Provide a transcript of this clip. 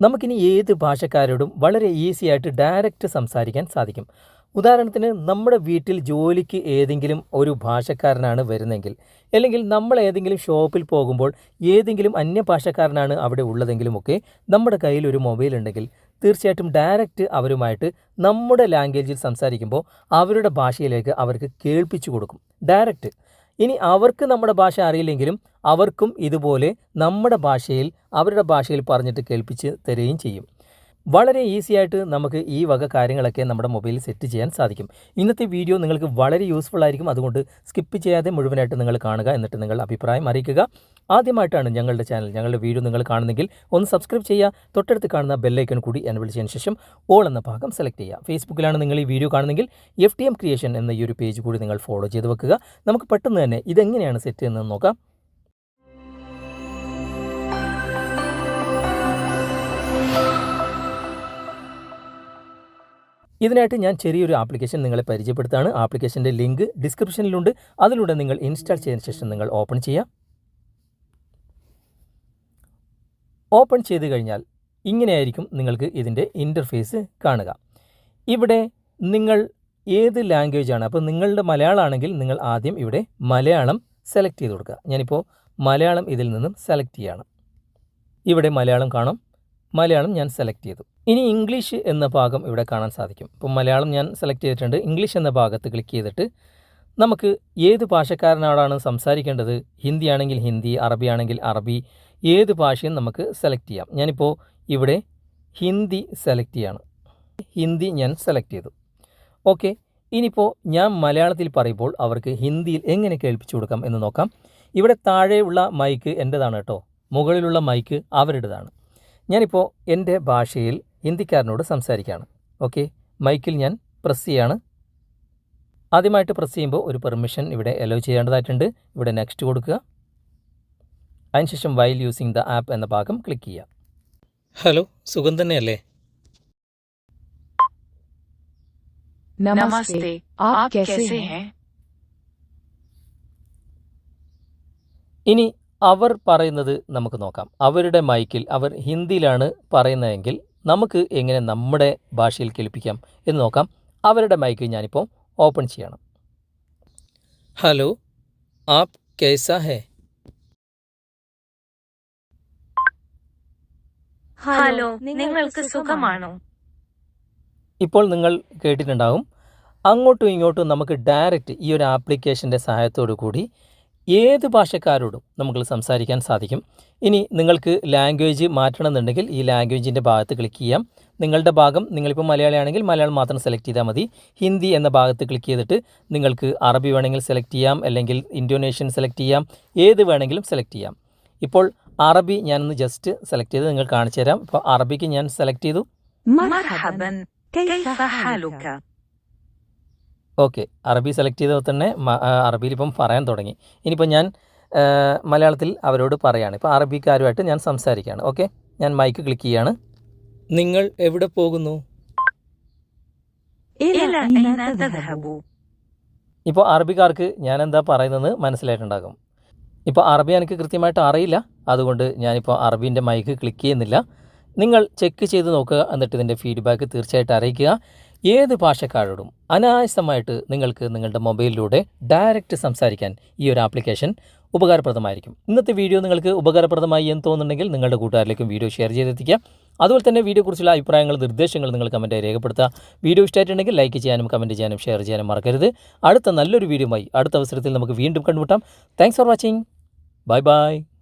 നമുക്കിനി ഏത് ഭാഷക്കാരോടും വളരെ ഈസി ആയിട്ട് ഡയറക്റ്റ് സംസാരിക്കാൻ സാധിക്കും. ഉദാഹരണത്തിന് നമ്മുടെ വീട്ടിൽ ജോലിക്ക് ഏതെങ്കിലും ഒരു ഭാഷക്കാരനാണ് വരുന്നതെങ്കിൽ അല്ലെങ്കിൽ നമ്മൾ ഏതെങ്കിലും ഷോപ്പിൽ പോകുമ്പോൾ ഏതെങ്കിലും അന്യഭാഷക്കാരനാണ് അവിടെ ഉള്ളതെങ്കിലുമൊക്കെ നമ്മുടെ കയ്യിൽ ഒരു മൊബൈൽ ഉണ്ടെങ്കിൽ തീർച്ചയായിട്ടും ഡയറക്റ്റ് അവരുമായിട്ട് നമ്മുടെ ലാംഗ്വേജിൽ സംസാരിക്കുമ്പോൾ അവരുടെ ഭാഷയിലേക്ക് അവർക്ക് കേൾപ്പിച്ചു കൊടുക്കും. ഡയറക്റ്റ് ഇനി അവർക്ക് നമ്മുടെ ഭാഷ അറിയില്ലെങ്കിലും അവർക്കും ഇതുപോലെ നമ്മുടെ ഭാഷയിൽ അവരുടെ ഭാഷയിൽ പറഞ്ഞിട്ട് കേൾപ്പിച്ച് തരികയും ചെയ്യും. വളരെ ഈസി ആയിട്ട് നമുക്ക് ഈ വക കാര്യങ്ങളൊക്കെ നമ്മുടെ മൊബൈലിൽ സെറ്റ് ചെയ്യാൻ സാധിക്കും. ഇന്നത്തെ വീഡിയോ നിങ്ങൾക്ക് വളരെ യൂസ്ഫുൾ ആയിരിക്കും. അതുകൊണ്ട് സ്കിപ്പ് ചെയ്യാതെ മുഴുവനായിട്ട് നിങ്ങൾ കാണുക എന്നിട്ട് നിങ്ങൾ അഭിപ്രായം അറിയിക്കുക. ആദ്യമായിട്ടാണ് ഞങ്ങളുടെ ചാനൽ ഞങ്ങളുടെ വീഡിയോ നിങ്ങൾ കാണുന്നെങ്കിൽ ഒന്ന് സബ്സ്ക്രൈബ് ചെയ്യുക. തൊട്ടടുത്ത് കാണുന്ന ബെല്ലൈക്കൺ കൂടി എന്നെ വിളിച്ചതിന് ശേഷം ഓൾ എന്ന ഭാഗം സെലക്ട് ചെയ്യുക. ഫേസ്ബുക്കിലാണ് നിങ്ങൾ ഈ വീഡിയോ കാണുന്നെങ്കിൽ എഫ് ക്രിയേഷൻ എന്ന ഈ ഒരു പേജ് കൂടി നിങ്ങൾ ഫോളോ ചെയ്ത് വെക്കുക. നമുക്ക് പെട്ടെന്ന് തന്നെ ഇതെങ്ങനെയാണ് സെറ്റ് ചെയ്യുന്നത് നോക്കാം. ഇതിനായിട്ട് ഞാൻ ചെറിയൊരു ആപ്ലിക്കേഷൻ നിങ്ങളെ പരിചയപ്പെടുത്താണ്. ആപ്ലിക്കേഷന്റെ ലിങ്ക് ഡിസ്ക്രിപ്ഷനിലുണ്ട്. അതിലൂടെ നിങ്ങൾ ഇൻസ്റ്റാൾ ചെയ്തതിന് ശേഷം നിങ്ങൾ ഓപ്പൺ ചെയ്യാം. ഓപ്പൺ ചെയ്ത് കഴിഞ്ഞാൽ ഇങ്ങനെയായിരിക്കും നിങ്ങൾക്ക് ഇതിന്റെ ഇന്റർഫേസ് കാണുക. ഇവിടെ നിങ്ങൾ ഏത് ലാംഗ്വേജ് ആണ് അപ്പോൾ നിങ്ങളുടെ മലയാളമാണെങ്കിൽ നിങ്ങൾ ആദ്യം ഇവിടെ മലയാളം സെലക്ട് ചെയ്ത് കൊടുക്കുക. ഞാനിപ്പോൾ മലയാളം ഇതിൽ നിന്നും സെലക്ട് ചെയ്യാണ്. ഇവിടെ മലയാളം കാണും. മലയാളം ഞാൻ സെലക്ട് ചെയ്തു. ഇനി ഇംഗ്ലീഷ് എന്ന ഭാഗം ഇവിടെ കാണാൻ സാധിക്കും. ഇപ്പം മലയാളം ഞാൻ സെലക്ട് ചെയ്തിട്ടുണ്ട്. ഇംഗ്ലീഷ് എന്ന ഭാഗത്ത് ക്ലിക്ക് ചെയ്തിട്ട് നമുക്ക് ഏത് ഭാഷക്കാരനോടാണ് സംസാരിക്കേണ്ടത്? ഹിന്ദി ആണെങ്കിൽ ഹിന്ദി അറബി ആണെങ്കിൽ അറബി ഏത് ഭാഷയും നമുക്ക് സെലക്ട് ചെയ്യാം. ഞാനിപ്പോൾ ഇവിടെ ഹിന്ദി സെലക്ട് ചെയ്യാണ്. ഹിന്ദി ഞാൻ സെലക്ട് ചെയ്തു. ഓക്കെ ഇനിയിപ്പോൾ ഞാൻ മലയാളത്തിൽ പറയുമ്പോൾ അവർക്ക് ഹിന്ദിയിൽ എങ്ങനെ കേൾപ്പിച്ചു കൊടുക്കാം എന്ന് നോക്കാം. ഇവിടെ താഴെയുള്ള മൈക്ക് എന്റെതാണ് കേട്ടോ. മുകളിലുള്ള മൈക്ക് അവരുടേതാണ്. ഞാനിപ്പോൾ എന്റെ ഭാഷയിൽ ഹിന്ദിക്കാരനോട് സംസാരിക്കുകയാണ് ഓക്കെ മൈക്കിൽ ഞാൻ പ്രസ് ചെയ്യാണ്. ആദ്യമായിട്ട് പ്രസ് ചെയ്യുമ്പോൾ ഒരു പെർമിഷൻ ഇവിടെ അലോ ചെയ്യേണ്ടതായിട്ടുണ്ട്. ഇവിടെ നെക്സ്റ്റ് കൊടുക്കുക. അതിനുശേഷം വൈൽ യൂസിങ് ദ ആപ്പ് എന്ന ഭാഗം ക്ലിക്ക് ചെയ്യുക. ഹലോ സുഖം തന്നെയല്ലേ? നമസ്തേ. ആപ് ഇനി അവർ പറയുന്നത് നമുക്ക് നോക്കാം. അവരുടെ മൈക്കിൽ അവർ ഹിന്ദിയിലാണ് പറയുന്നതെങ്കിൽ നമുക്ക് എങ്ങനെ നമ്മുടെ ഭാഷയിൽ കേൾപ്പിക്കാം എന്ന് നോക്കാം. അവരുടെ മൈക്ക് ഞാനിപ്പോൾ ഓപ്പൺ ചെയ്യണം. ഹലോ ആപ് കേസ ഹേ ഹലോ നിങ്ങൾക്ക് സുഖമാണോ? ഇപ്പോൾ നിങ്ങൾ കേട്ടിട്ടുണ്ടാകും അങ്ങോട്ടും ഇങ്ങോട്ടും നമുക്ക് ഡയറക്റ്റ് ഈ ഒരു ആപ്ലിക്കേഷന്റെ സഹായത്തോടു കൂടി ഏത് ഭാഷക്കാരോടും നമുക്ക് സംസാരിക്കാൻ സാധിക്കും. ഇനി നിങ്ങൾക്ക് ലാംഗ്വേജ് മാറ്റണമെന്നുണ്ടെങ്കിൽ ഈ ലാംഗ്വേജിന്റെ ഭാഗത്ത് ക്ലിക്ക് ചെയ്യാം. നിങ്ങളുടെ ഭാഗം നിങ്ങളിപ്പോൾ മലയാളിയാണെങ്കിൽ മലയാളം മാത്രം സെലക്ട് ചെയ്താൽ മതി. ഹിന്ദി എന്ന ഭാഗത്ത് ക്ലിക്ക് ചെയ്തിട്ട് നിങ്ങൾക്ക് അറബി വേണമെങ്കിൽ സെലക്ട് ചെയ്യാം അല്ലെങ്കിൽ ഇൻഡോനേഷ്യൻ സെലക്ട് ചെയ്യാം ഏത് വേണമെങ്കിലും സെലക്ട് ചെയ്യാം. ഇപ്പോൾ അറബി ഞാനൊന്ന് ജസ്റ്റ് സെലക്ട് ചെയ്ത് നിങ്ങൾ കാണിച്ചു തരാം ഇപ്പോൾ അറബിക്ക് ഞാൻ സെലക്ട് ചെയ്തു. ഓക്കെ. അറബി സെലക്ട് ചെയ്തപ്പോൾ തന്നെ അറബിയിൽ ഇപ്പം പറയാൻ തുടങ്ങി. ഇനിയിപ്പോൾ ഞാൻ മലയാളത്തിൽ അവരോട് പറയാണ്. ഇപ്പോൾ അറബിക്കാരുമായിട്ട് ഞാൻ സംസാരിക്കുകയാണ്. ഓക്കെ? ഞാൻ മൈക്ക് ക്ലിക്ക് ചെയ്യാണ്. നിങ്ങൾ എവിടെ പോകുന്നു? ഇപ്പോൾ അറബിക്കാർക്ക് ഞാൻ എന്താ പറയുന്നത് മനസ്സിലായിട്ടുണ്ടാകും. ഇപ്പോൾ അറബി എനിക്ക് കൃത്യമായിട്ട് അറിയില്ല. അതുകൊണ്ട് ഞാനിപ്പോൾ അറബീന്റെ മൈക്ക് ക്ലിക്ക് ചെയ്യുന്നില്ല. നിങ്ങൾ ചെക്ക് ചെയ്ത് നോക്കുക. എന്നിട്ട് ഇതിന്റെ ഫീഡ്ബാക്ക് തീർച്ചയായിട്ടും അറിയിക്കുക. ഏത് ഭാഷക്കാരോടും അനായാസമായിട്ട് നിങ്ങൾക്ക് നിങ്ങളുടെ മൊബൈലിലൂടെ ഡയറക്റ്റ് സംസാരിക്കാൻ ഈ ഒരു ആപ്ലിക്കേഷൻ ഉപകാരപ്രദമായിരിക്കും. ഇന്നത്തെ വീഡിയോ നിങ്ങൾക്ക് ഉപകാരപ്രദമായി എന്ന് തോന്നുന്നുണ്ടെങ്കിൽ നിങ്ങളുടെ കൂട്ടുകാരിലേക്കും വീഡിയോ ഷെയർ ചെയ്തെത്തിക്കുക. അതുപോലെ തന്നെ വീഡിയോയെക്കുറിച്ചുള്ള അഭിപ്രായങ്ങൾ നിർദ്ദേശങ്ങൾ നിങ്ങൾ കമന്റായി രേഖപ്പെടുത്തുക. വീഡിയോ ഇഷ്ടമായിട്ടുണ്ടെങ്കിൽ ലൈക്ക് ചെയ്യാനും കമന്റ് ചെയ്യാനും ഷെയർ ചെയ്യാനും മറക്കരുത്. അടുത്ത നല്ലൊരു വീഡിയോയുമായി അടുത്ത അവസരത്തിൽ നമുക്ക് വീണ്ടും കണ്ടുമുട്ടാം. Thanks for watching bye bye